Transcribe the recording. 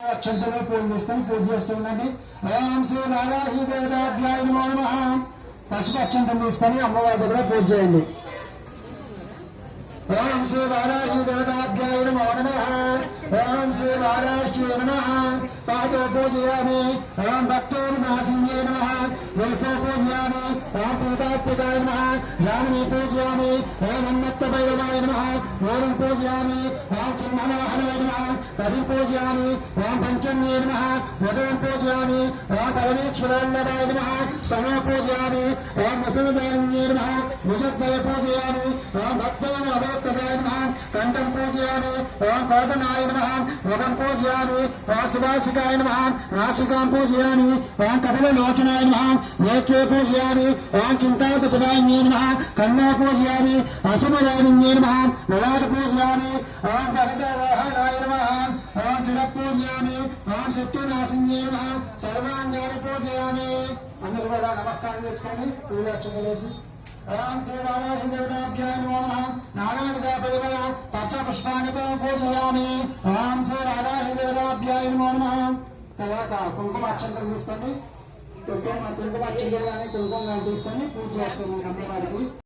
అక్షంతలో పూజ చేసుకొని పూజ చేస్తుండండి. ఓం శ్రీ వారాహి దేవతాభ్యాయ నమో నమః. పసుపు అక్షంతం తీసుకొని అమ్మవారి దగ్గర పూజ చేయండి. ఓం శ్రీ వారాహి దేవతాభ్యాయ నమో నమః. ఓం శ్రీ వారాహి నమ. పాదో పూజయామి. ఓం భక్తోర్నాశిన్యే నమ. విల్పో పూజయామి. ఓం పీతాత్మికాయ నమ. జామిని పూజయామి. ఓం ఉన్మత్త భైరవాయ నమ. ఓం పూజయామి. ఓం సింహనాహనాయ నమ. పది పూజయామి ఓం పంచమ్యే నమః ఉదయం పూజయామి ఓం పరమేశ్వరాయ నమః సనా పూజయామి ఓం ముసలిదాన్యే నమః భుజద్వయ పూజయామి ఓం పూజయామి. ఓం కోదనాయ నమః. ముఖం పూజయామి. ఓం సుభాషికాయ నమః. నాసికాం పూజయామి. ఓం కపిలలోచనాయ నమః. నేత్రే పూజయామి. ఓం చింతాతపిదాన్యే నమః. కన్నా పూజయామి. అశుభరాణిన్యే నమః. నలాట పూజయామి. ఓం భగదవాహనాయ నమః. ఓం శిర పూజయామి. ఓం శత్రునాశిన్యే నమః. సర్వాంగాన్ని పూజయామి. అందరూ కూడా నమస్కారం చేసుకోండి. పూజాక్షలేసి ఓం శ్రీ వారాహి దేవతాభ్యాయ నమో. నారాయణ నానావిధ పూజయామి ఓం శ్రీ వారాహి దేవతాభ్యాయ నమో నమః తర్వాత కుంకుమ అక్షంతలు తీసుకోండి. కుంకుమ కుంకుమ అక్షంతలు కానీ కుంకుమ కానీ తీసుకొని పూజ చేసుకోండి అమ్మవారికి.